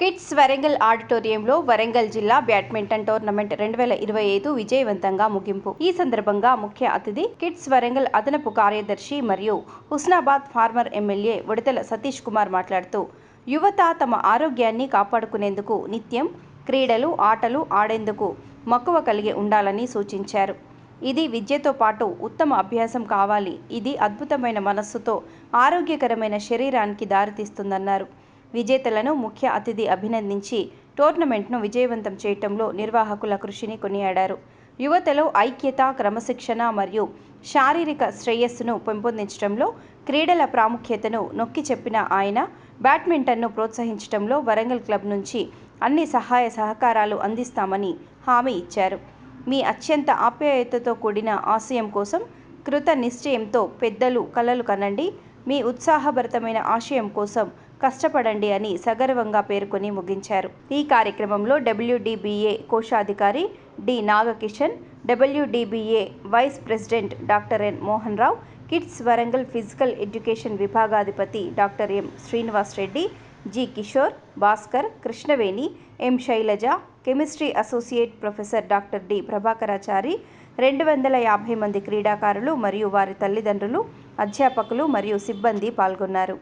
Kids Warangal ఆడిటోరియంలో వరంగల్ జిల్లా badminton tournament రెండు వేల ఇరవై ఐదు విజయవంతంగా ముగింపు. ఈ సందర్భంగా ముఖ్య అతిథి కిడ్స్ వరంగల్ అదనపు కార్యదర్శి మరియు హుస్నాబాద్ ఫార్మర్ ఎమ్మెల్యే ఉడతల సతీష్ కుమార్ మాట్లాడుతూ యువత తమ ఆరోగ్యాన్ని కాపాడుకునేందుకు నిత్యం క్రీడలు ఆటలు ఆడేందుకు మక్కువ కలిగి ఉండాలని సూచించారు. ఇది విద్యతో పాటు ఉత్తమ అభ్యాసం కావాలి. ఇది అద్భుతమైన మనస్సుతో ఆరోగ్యకరమైన శరీరానికి దారితీస్తుందన్నారు. విజేతలను ముఖ్య అతిథి అభినందించి టోర్నమెంట్ను విజయవంతం చేయటంలో నిర్వాహకుల కృషిని కొనియాడారు. యువతలో ఐక్యత క్రమశిక్షణ మరియు శారీరక శ్రేయస్సును పెంపొందించడంలో క్రీడల ప్రాముఖ్యతను నొక్కి చెప్పిన ఆయన బ్యాడ్మింటన్ను ప్రోత్సహించడంలో వరంగల్ క్లబ్ నుంచి అన్ని సహాయ సహకారాలు అందిస్తామని హామీ ఇచ్చారు. మీ అత్యంత ఆప్యాయతతో కూడిన ఆశయం కోసం కృత నిశ్చయంతో పెద్దలు కలలు కనండి. మీ ఉత్సాహభరితమైన ఆశయం కోసం కష్టపడండి అని సగర్వంగా పేర్కొని ముగించారు. ఈ కార్యక్రమంలో డబ్ల్యూడిబిఏ కోశాధికారి D Nagakishan WDBA vice president doctor N Mohan Rao KITS Warangal physical education విభాగాధిపతి doctor M Srinivas Reddy G Kishore Bhaskar Krishnaveni M Shailaja chemistry associate professor doctor D Prabhakarachari రెండు వందల యాభై మంది క్రీడాకారులు మరియు వారి తల్లిదండ్రులు అధ్యాపకులు మరియు సిబ్బంది పాల్గొన్నారు.